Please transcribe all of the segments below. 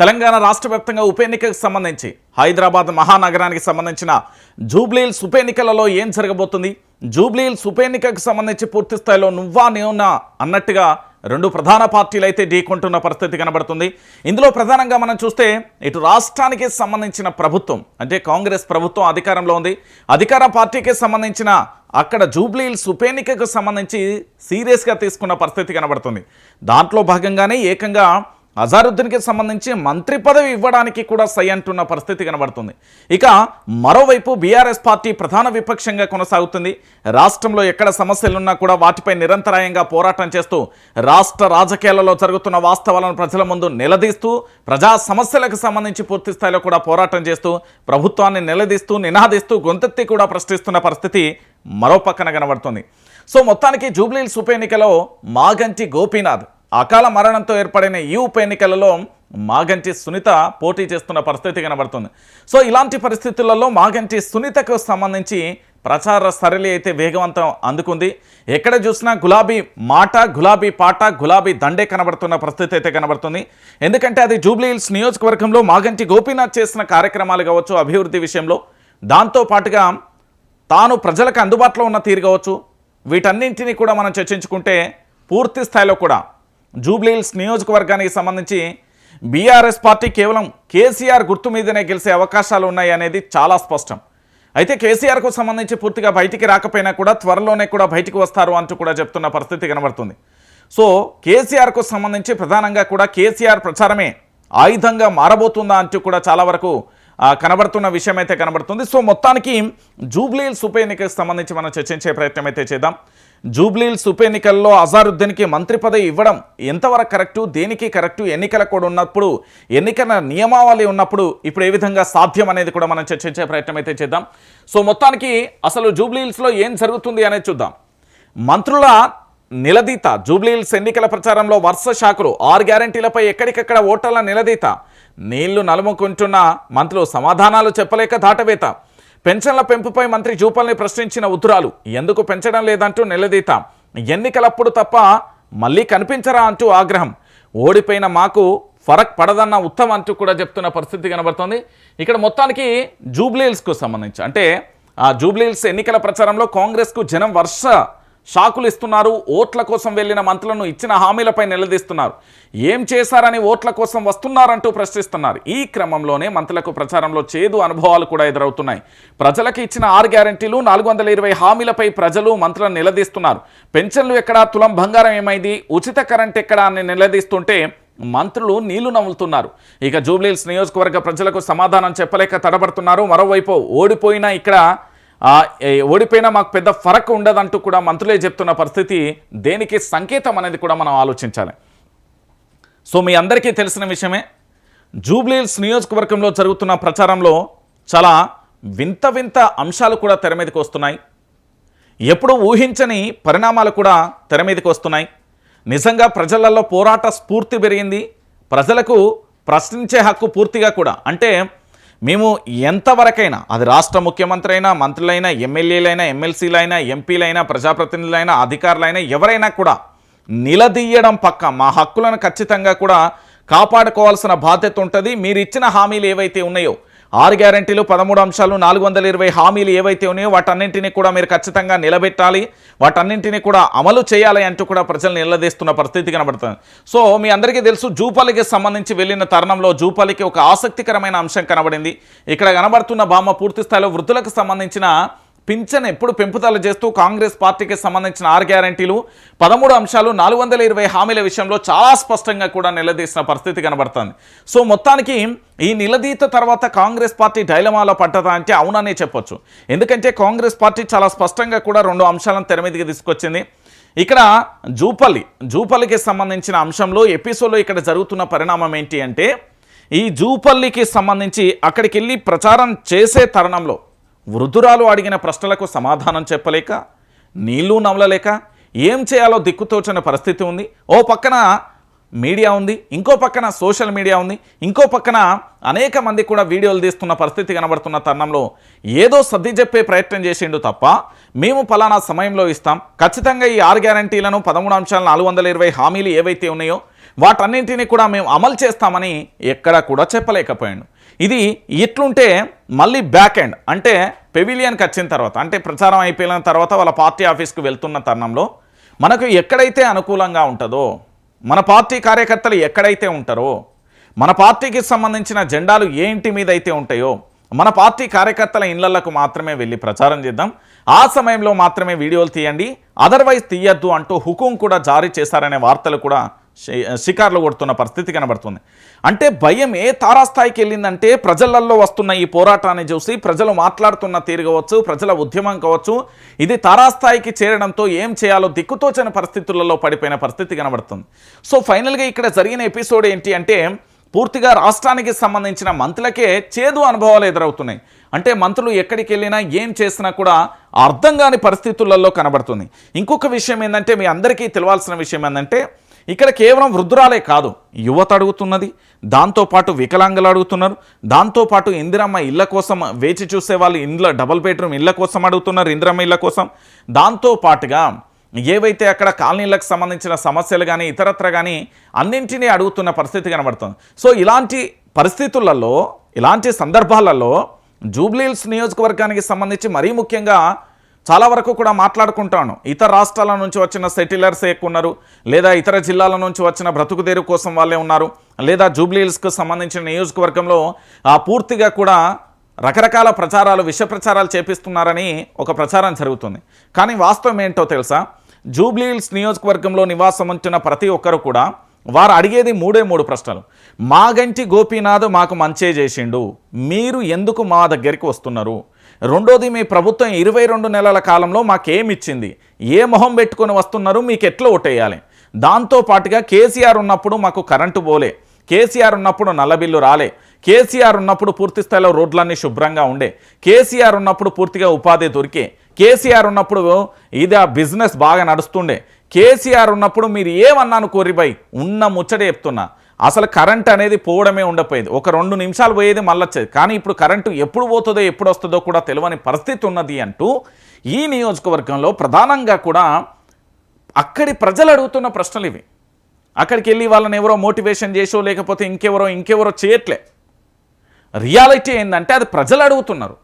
తెలంగాణ రాష్ట్ర వ్యాప్తంగా ఉప ఎన్నికకు సంబంధించి హైదరాబాద్ మహానగరానికి సంబంధించిన జూబ్లీహిల్స్ ఉప ఎన్నికలలో ఏం జరగబోతుంది? జూబ్లీహిల్స్ ఉప ఎన్నికకు సంబంధించి పూర్తి స్థాయిలో నువ్వా నేవునా అన్నట్టుగా రెండు ప్రధాన పార్టీలు అయితే ఢీకొంటున్న పరిస్థితి కనబడుతుంది. ఇందులో ప్రధానంగా మనం చూస్తే ఇటు రాష్ట్రానికి సంబంధించిన ప్రభుత్వం అంటే కాంగ్రెస్ ప్రభుత్వం అధికారంలో ఉంది. అధికార పార్టీకి సంబంధించిన అక్కడ జూబ్లీహిల్స్ ఉప ఎన్నికకు సంబంధించి సీరియస్గా తీసుకున్న పరిస్థితి కనబడుతుంది. దాంట్లో భాగంగానే ఏకంగా అజారుద్దీన్కి సంబంధించి మంత్రి పదవి ఇవ్వడానికి కూడా సై అంటున్న పరిస్థితి కనబడుతుంది. ఇక మరోవైపు బీఆర్ఎస్ పార్టీ ప్రధాన విపక్షంగా కొనసాగుతుంది. రాష్ట్రంలో ఎక్కడ సమస్యలున్నా కూడా వాటిపై నిరంతరాయంగా పోరాటం చేస్తూ రాష్ట్ర రాజకీయాలలో జరుగుతున్న వాస్తవాలను ప్రజల ముందు నిలదీస్తూ ప్రజా సమస్యలకు సంబంధించి పూర్తి స్థాయిలో కూడా పోరాటం చేస్తూ ప్రభుత్వాన్ని నిలదీస్తూ నినాదిస్తూ గొంతెత్తి కూడా ప్రశ్నిస్తున్న పరిస్థితి మరో పక్కన కనబడుతుంది. సో మొత్తానికి జూబ్లీహిల్స్ ఉప ఎన్నికలో మాగంటి గోపీనాథ్ అకాల మరణంతో ఏర్పడిన ఈ ఉప ఎన్నికలలో మాగంటి సునీత పోటీ చేస్తున్న పరిస్థితి కనబడుతుంది. సో ఇలాంటి పరిస్థితులలో మాగంటి సునీతకు సంబంధించి ప్రచార సరళి అయితే వేగవంతం అందుకుంది. ఎక్కడ చూసినా గులాబీ మాట గులాబీ పాట గులాబీ దండే కనబడుతున్న పరిస్థితి అయితే కనబడుతుంది. ఎందుకంటే అది జూబ్లీహిల్స్ నియోజకవర్గంలో మాగంటి గోపీనాథ్ చేసిన కార్యక్రమాలు కావచ్చు అభివృద్ధి విషయంలో. దాంతో పాటుగా తాను ప్రజలకు అందుబాటులో ఉన్న తీరు కావచ్చు. వీటన్నింటినీ కూడా మనం చర్చించుకుంటే పూర్తి స్థాయిలో కూడా జూబ్లీహిల్స్ నియోజకవర్గానికి సంబంధించి బీఆర్ఎస్ పార్టీ కేవలం కేసీఆర్ గుర్తు మీదనే గెలిచే అవకాశాలు ఉన్నాయి అనేది చాలా స్పష్టం. అయితే కేసీఆర్కు సంబంధించి పూర్తిగా బయటికి రాకపోయినా కూడా త్వరలోనే కూడా బయటికి వస్తారు అంటూ కూడా చెప్తున్న పరిస్థితి కనబడుతుంది. సో కేసీఆర్కు సంబంధించి ప్రధానంగా కూడా కేసీఆర్ ప్రచారమే ఆయుధంగా మారబోతుందా అంటూ కూడా చాలా వరకు కనబడుతున్న విషయం అయితే కనబడుతుంది. సో మొత్తానికి జూబ్లీహిల్స్ ఉప ఎన్నికకు సంబంధించి మనం చర్చించే ప్రయత్నం అయితే చేద్దాం. జూబ్లీల్స్ ఉప ఎన్నికల్లో అజారుద్దీన్కి మంత్రి పదవి ఇవ్వడం ఎంతవరకు కరెక్టు దేనికి కరెక్టు ఎన్నికల కూడా ఉన్నప్పుడు ఎన్నికల నియమావళి ఉన్నప్పుడు ఇప్పుడు ఏ విధంగా సాధ్యం అనేది కూడా మనం చర్చించే ప్రయత్నం అయితే చేద్దాం. సో మొత్తానికి అసలు జూబ్లీహిల్స్లో ఏం జరుగుతుంది అనేది చూద్దాం. మంత్రుల నిలదీత జూబ్లీహిల్స్ ఎన్నికల ప్రచారంలో వరుస శాఖలు ఆరు గ్యారంటీలపై ఎక్కడికక్కడ ఓటర్ల నిలదీత. నీళ్ళు నలుముకుంటున్న మంత్రులు సమాధానాలు చెప్పలేక దాటవేత. పెన్షన్ల పెంపుపై మంత్రి జూపల్ని ప్రశ్నించిన ఉత్తరాలు ఎందుకు పెంచడం లేదంటూ నిలదీత. ఎన్నికలప్పుడు తప్ప మళ్ళీ కనిపించరా? అంటూ ఆగ్రహం. ఓడిపోయిన మాకు ఫరక్ పడదన్న ఉత్తమం అంటూ కూడా చెప్తున్న పరిస్థితి కనబడుతోంది. ఇక్కడ మొత్తానికి జూబ్లీహిల్స్కు సంబంధించి అంటే ఆ జూబ్లీహిల్స్ ఎన్నికల ప్రచారంలో కాంగ్రెస్కు జనం వర్ష షాకులు ఇస్తున్నారు ఓట్ల కోసం వెళ్ళిన మంత్రులను ఇచ్చిన హామీలపై నిలదీస్తున్నారు. ఏం చేశారని ఓట్ల కోసం వస్తున్నారంటూ ప్రశ్నిస్తున్నారు. ఈ క్రమంలోనే మంత్రులకు ప్రచారంలో చేదు అనుభవాలు కూడా ఎదురవుతున్నాయి. ప్రజలకు ఇచ్చిన ఆరు గ్యారంటీలు నాలుగు వందల ఇరవై హామీలపై ప్రజలు మంత్రులను నిలదీస్తున్నారు. పెన్షన్లు ఎక్కడా తులం బంగారం ఏమైంది? ఉచిత కరెంట్ ఎక్కడా అని నిలదీస్తుంటే మంత్రులు నీళ్ళు నవ్వులుతున్నారు ఇక జూబ్లీహిల్స్ నియోజకవర్గ ప్రజలకు సమాధానం చెప్పలేక తడబడుతున్నారు. మరోవైపు ఓడిపోయినా ఇక్కడ ఓడిపోయినా మాకు పెద్ద ఫరక్ ఉండదంటూ కూడా మంత్రులే చెప్తున్న పరిస్థితి దేనికి సంకేతం అనేది కూడా మనం ఆలోచించాలి. సో మీ అందరికీ తెలిసిన విషయమే జూబ్లీహిల్స్ నియోజకవర్గంలో జరుగుతున్న ప్రచారంలో చాలా వింత వింత అంశాలు కూడా తెర మీదకి వస్తున్నాయి. ఎప్పుడూ ఊహించని పరిణామాలు కూడా తెర మీదకి వస్తున్నాయి. నిజంగా ప్రజలలో పోరాట స్ఫూర్తి పెరిగింది. ప్రజలకు ప్రశ్నించే హక్కు పూర్తిగా కూడా అంటే మేము ఎంతవరకైనా అది రాష్ట్ర ముఖ్యమంత్రి అయినా మంత్రులైనా ఎమ్మెల్యేలైనా ఎమ్మెల్సీలైనా ఎంపీలైనా ప్రజాప్రతినిధులైనా అధికారులైనా ఎవరైనా కూడా నిలదీయడం పక్క మా హక్కులను ఖచ్చితంగా కూడా కాపాడుకోవాల్సిన బాధ్యత ఉంటుంది. మీరు ఇచ్చిన హామీలు ఏవైతే ఉన్నాయో ఆరు గ్యారంటీలు పదమూడు అంశాలు నాలుగు వందల ఇరవై హామీలు ఏవైతే ఉన్నాయో వాటన్నింటినీ కూడా మీరు ఖచ్చితంగా నిలబెట్టాలి. వాటన్నింటినీ కూడా అమలు చేయాలి అంటూ కూడా ప్రజలు నిలదీస్తున్న పరిస్థితి కనబడుతుంది. సో మీ అందరికీ తెలుసు జూపల్లికి సంబంధించి వెళ్ళిన తరుణంలో జూపల్లికి ఒక ఆసక్తికరమైన అంశం కనబడింది. ఇక్కడ కనబడుతున్న బామ్మ పూర్తి స్థాయిలో వృద్ధులకు సంబంధించిన పింఛన్ ఎప్పుడు పెంపుదల చేస్తూ కాంగ్రెస్ పార్టీకి సంబంధించిన ఆరు గ్యారంటీలు పదమూడు అంశాలు నాలుగు వందల ఇరవై హామీల విషయంలో చాలా స్పష్టంగా కూడా నిలదీసిన పరిస్థితి కనబడుతుంది. సో మొత్తానికి ఈ నిలదీత తర్వాత కాంగ్రెస్ పార్టీ డైలమాలో పడ్డదా అంటే అవుననే చెప్పొచ్చు. ఎందుకంటే కాంగ్రెస్ పార్టీ చాలా స్పష్టంగా కూడా రెండు అంశాలను తెర మీదకి తీసుకొచ్చింది. ఇక్కడ జూపల్లి జూపల్లికి సంబంధించిన అంశంలో ఎపిసోడ్లో ఇక్కడ జరుగుతున్న పరిణామం ఏంటి అంటే ఈ జూపల్లికి సంబంధించి అక్కడికి వెళ్ళి ప్రచారం చేసే తరుణంలో వృద్ధురాలు అడిగిన ప్రశ్నలకు సమాధానం చెప్పలేక నీళ్ళు నమలలేక ఏం చేయాలో దిక్కుతోచని పరిస్థితి ఉంది. ఓ పక్కన మీడియా ఉంది ఇంకో పక్కన సోషల్ మీడియా ఉంది ఇంకో పక్కన అనేక మంది కూడా వీడియోలు తీస్తున్న పరిస్థితి కనబడుతున్న తరుణంలో ఏదో సర్ది చెప్పే ప్రయత్నం చేసిండు తప్ప మేము ఫలానా సమయంలో ఇస్తాం. ఖచ్చితంగా ఈ ఆరు గ్యారంటీలను పదమూడు అంశాలు నాలుగు వందల ఇరవై హామీలు ఏవైతే ఉన్నాయో వాటన్నింటినీ కూడా మేము అమలు చేస్తామని ఎక్కడా కూడా చెప్పలేకపోయాడు. ఇది ఇట్లుంటే మళ్ళీ బ్యాక్ ఎండ్ అంటే పెవిలియన్కి వచ్చిన తర్వాత అంటే ప్రచారం అయిపోయిన తర్వాత వాళ్ళ పార్టీ ఆఫీస్కి వెళ్తున్న తరుణంలో మనకు ఎక్కడైతే అనుకూలంగా ఉంటుందో మన పార్టీ కార్యకర్తలు ఎక్కడైతే ఉంటారో మన పార్టీకి సంబంధించిన జెండాలు ఏ ఇంటి మీద అయితే ఉంటాయో మన పార్టీ కార్యకర్తల ఇళ్ళకు మాత్రమే వెళ్ళి ప్రచారం చేద్దాం. ఆ సమయంలో మాత్రమే వీడియోలు తీయండి. అదర్వైజ్ తీయద్దు అంటూ హుకుం కూడా జారీ చేశారనే వార్తలు కూడా షికార్లు కొడుతున్న పరిస్థితి కనబడుతుంది. అంటే భయం ఏ తారాస్థాయికి వెళ్ళిందంటే ప్రజలల్లో వస్తున్న ఈ పోరాటాన్ని చూసి ప్రజలు మాట్లాడుతున్న తీరు కావచ్చు ప్రజల ఉద్యమం కావచ్చు ఇది తారాస్థాయికి చేరడంతో ఏం చేయాలో దిక్కుతోచని పరిస్థితులలో పడిపోయిన పరిస్థితి కనబడుతుంది. సో ఫైనల్గా ఇక్కడ జరిగిన ఎపిసోడ్ ఏంటి అంటే పూర్తిగా రాష్ట్రానికి సంబంధించిన మంత్రులకే చేదు అనుభవాలు ఎదురవుతున్నాయి. అంటే మంత్రులు ఎక్కడికి వెళ్ళినా ఏం చేసినా కూడా అర్థం కాని పరిస్థితులలో కనబడుతుంది. ఇంకొక విషయం ఏంటంటే మీ అందరికీ తెలవాల్సిన విషయం ఏంటంటే ఇక్కడ కేవలం వృద్ధురాలే కాదు యువత అడుగుతున్నది దాంతోపాటు వికలాంగులు అడుగుతున్నారు దాంతోపాటు ఇందిరమ్మ ఇళ్ళ కోసం వేచి చూసే వాళ్ళు ఇండ్ల డబుల్ బెడ్రూమ్ ఇళ్ళ కోసం అడుగుతున్నారు ఇందిరమ్మ ఇళ్ళ కోసం. దాంతోపాటుగా ఏవైతే అక్కడ కాలనీలకు సంబంధించిన సమస్యలు కానీ ఇతరత్ర కానీ అన్నింటినీ అడుగుతున్న పరిస్థితి కనబడుతుంది. సో ఇలాంటి పరిస్థితులలో ఇలాంటి సందర్భాలలో జూబ్లీహిల్స్ నియోజకవర్గానికి సంబంధించి మరీ ముఖ్యంగా చాలా వరకు కూడా మాట్లాడుకుంటాను. ఇతర రాష్ట్రాల నుంచి వచ్చిన సెటిలర్స్ ఎక్కువ ఉన్నారు లేదా ఇతర జిల్లాల నుంచి వచ్చిన బ్రతుకుదేరు కోసం వాళ్ళే ఉన్నారు లేదా జూబ్లీహిల్స్కు సంబంధించిన నియోజకవర్గంలో ఆ పూర్తిగా కూడా రకరకాల ప్రచారాలు విష ప్రచారాలు చేపిస్తున్నారని ఒక ప్రచారం జరుగుతుంది. కానీ వాస్తవం ఏంటో తెలుసా? జూబ్లీహిల్స్ నియోజకవర్గంలో నివాసం ఉంటున్న ప్రతి ఒక్కరు కూడా వారు అడిగేది మూడే మూడు ప్రశ్నలు. మా గంటి గోపీనాథ్ మాకు మంచే చేసిండు. మీరు ఎందుకు మా దగ్గరికి వస్తున్నారు? రెండోది మీ ప్రభుత్వం ఇరవై రెండు నెలల కాలంలో మాకేమిచ్చింది? ఏ మొహం పెట్టుకొని వస్తున్నారు? మీకు ఎట్లా ఓటేయాలి? దాంతో పాటుగా కేసీఆర్ ఉన్నప్పుడు మాకు కరెంటు పోలే. కేసీఆర్ ఉన్నప్పుడు నల్ల బిల్లు రాలే. కేసీఆర్ ఉన్నప్పుడు పూర్తి స్థాయిలో రోడ్లన్నీ శుభ్రంగా ఉండే. కేసీఆర్ ఉన్నప్పుడు పూర్తిగా ఉపాధి దొరికే. కేసీఆర్ ఉన్నప్పుడు ఇది ఆ బిజినెస్ బాగా నడుస్తుండే. కేసీఆర్ ఉన్నప్పుడు మీరు ఏమన్నాను కోరిబాయ్? ఉన్న ముచ్చట చెప్తున్నా. అసలు కరెంట్ అనేది పోవడమే ఉండపోయేది ఒక రెండు నిమిషాలు పోయేది మళ్ళొచ్చేది కానీ ఇప్పుడు కరెంటు ఎప్పుడు పోతుందో ఎప్పుడు వస్తుందో కూడా తెలియని పరిస్థితి ఉన్నది అంటూ ఈ నియోజకవర్గంలో ప్రధానంగా కూడా అక్కడి ప్రజలు అడుగుతున్న ప్రశ్నలు ఇవి. అక్కడికి వెళ్ళి వాళ్ళని ఎవరో మోటివేషన్ చేసో లేకపోతే ఇంకెవరో ఇంకెవరో చేయట్లే. రియాలిటీ ఏంటంటే అది ప్రజలు అడుగుతున్నారు.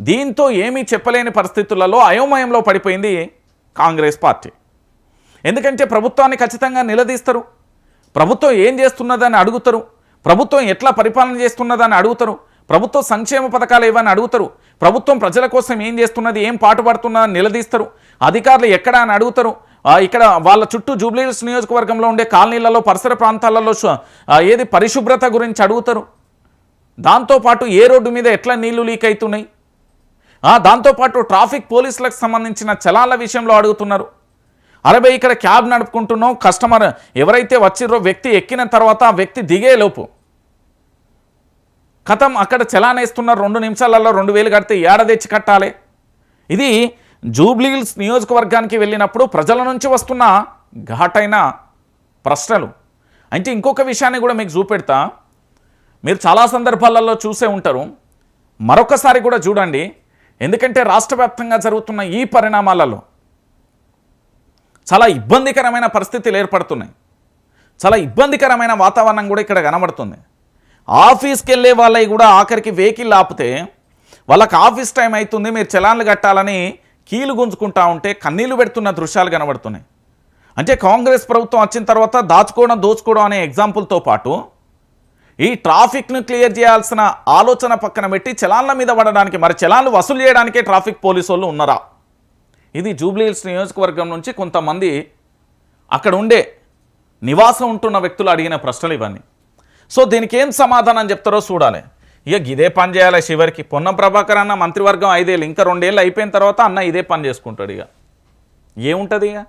దీంతో ఏమీ చెప్పలేని పరిస్థితులలో అయోమయంలో పడిపోయింది కాంగ్రెస్ పార్టీ. ఎందుకంటే ప్రభుత్వాన్ని ఖచ్చితంగా నిలదీస్తారు. ప్రభుత్వం ఏం చేస్తున్నదని అడుగుతారు? ప్రభుత్వం ఎట్లా పరిపాలన చేస్తున్నదని అడుగుతారు? ప్రభుత్వ సంక్షేమ పథకాలు ఏవని అడుగుతారు? ప్రభుత్వం ప్రజల కోసం ఏం చేస్తున్నది? ఏం పాటుపడుతున్నదని నిలదీస్తారు? అధికారులు ఎక్కడ అని అడుగుతారు? ఇక్కడ వాళ్ళ చుట్టూ జూబ్లీహిల్స్ నియోజకవర్గంలో ఉండే కాలనీలలో పరిసర ప్రాంతాలలో ఏది పరిశుభ్రత గురించి అడుగుతారు? దాంతోపాటు ఏ రోడ్డు మీద ఎట్లా నీళ్ళు లీక్ అవుతున్నాయి? దాంతోపాటు ట్రాఫిక్ పోలీసులకు సంబంధించిన చలాల విషయంలో అడుగుతున్నారు. అరబై ఇక్కడ క్యాబ్ నడుపుకుంటున్నాం కస్టమర్ ఎవరైతే వచ్చిర్రో వ్యక్తి ఎక్కిన తర్వాత ఆ వ్యక్తి దిగే లోపు. కథం అక్కడ చలానేస్తున్నారు రెండు నిమిషాలలో రెండు వేలు కడితే ఏడ తెచ్చి కట్టాలి? ఇది జూబ్లీహిల్స్ నియోజకవర్గానికి వెళ్ళినప్పుడు ప్రజల నుంచి వస్తున్న ఘాటైన ప్రశ్నలు. అంటే ఇంకొక విషయాన్ని కూడా మీకు చూపెడతా. మీరు చాలా సందర్భాలలో చూసే ఉంటారు. మరొకసారి కూడా చూడండి. ఎందుకంటే రాష్ట్ర జరుగుతున్న ఈ పరిణామాలలో చాలా ఇబ్బందికరమైన పరిస్థితులు ఏర్పడుతున్నాయి. చాలా ఇబ్బందికరమైన వాతావరణం కూడా ఇక్కడ కనబడుతుంది. ఆఫీస్కి వెళ్ళే వాళ్ళవి కూడా ఆఖరికి వెహికల్ ఆపితే వాళ్ళకి ఆఫీస్ టైం అవుతుంది మీరు చలాన్లు కట్టాలని కీలు గుంజుకుంటా ఉంటే కన్నీళ్ళు పెడుతున్న దృశ్యాలు కనబడుతున్నాయి. అంటే కాంగ్రెస్ ప్రభుత్వం వచ్చిన తర్వాత దాచుకోవడం దోచుకోవడం అనే ఎగ్జాంపుల్తో పాటు ఈ ట్రాఫిక్ను క్లియర్ చేయాల్సిన ఆలోచన పక్కన పెట్టి చలాన్ల మీద పడడానికి మరి చలాన్లు వసూలు చేయడానికే ట్రాఫిక్ పోలీసు వాళ్ళు ఉన్నారా? ఇది జూబ్లీహిల్స్ నియోజకవర్గం నుంచి కొంతమంది అక్కడ ఉండే నివాసం ఉంటున్న వ్యక్తులు అడిగిన ప్రశ్నలు ఇవన్నీ. సో దీనికి ఏం సమాధానం చెప్తారో చూడాలి. ఇక ఇదే పని చేయాలి చివరికి. పొన్నం ప్రభాకర్ అన్న మంత్రివర్గం ఐదేళ్ళు ఇంకా రెండేళ్ళు అయిపోయిన తర్వాత అన్న ఇదే పని చేసుకుంటాడు ఇక. ఏముంటుంది ఇక?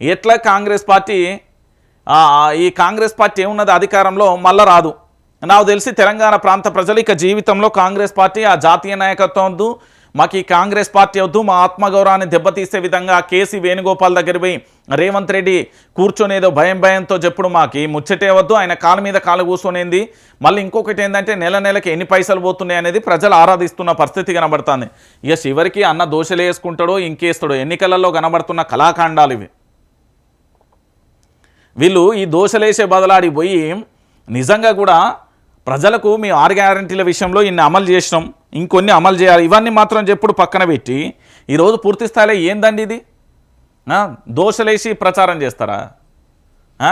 ఎట్లా కాంగ్రెస్ పార్టీ ఈ కాంగ్రెస్ పార్టీ ఏమున్నది అధికారంలో? మళ్ళా రాదు. నాకు తెలిసి తెలంగాణ ప్రాంత ప్రజలు ఇక జీవితంలో కాంగ్రెస్ పార్టీ ఆ జాతీయ నాయకత్వం మాకు ఈ కాంగ్రెస్ పార్టీ వద్దు మా ఆత్మగౌరవాన్ని దెబ్బతీసే విధంగా కేసీ వేణుగోపాల్ దగ్గర పోయి రేవంత్ రెడ్డి కూర్చొనేదో భయం భయంతో చెప్పుడు మాకు ఈ ముచ్చటే వద్దు ఆయన కాలు మీద కాలు కూర్చొనేది. మళ్ళీ ఇంకొకటి ఏంటంటే నెల నెలకి ఎన్ని పైసలు పోతున్నాయి అనేది ప్రజలు ఆరాధిస్తున్న పరిస్థితి కనబడుతుంది. ఇక చివరికి అన్న దోషలు వేసుకుంటాడో ఇంకేస్తాడో ఎన్నికలలో కనబడుతున్న కళాఖండాలు ఇవి. వీళ్ళు ఈ దోశలేసే బదలాడి పోయి నిజంగా కూడా ప్రజలకు మీ ఆరు గ్యారంటీల విషయంలో ఇన్ని అమలు చేసినాం. ఇంకొన్ని అమలు చేయాలి ఇవన్నీ మాత్రం చెప్పుడు పక్కన పెట్టి ఈరోజు పూర్తి స్థాయిలో ఏందండి ఇది ఆ? దోశలేసి ప్రచారం చేస్తారా ఆ?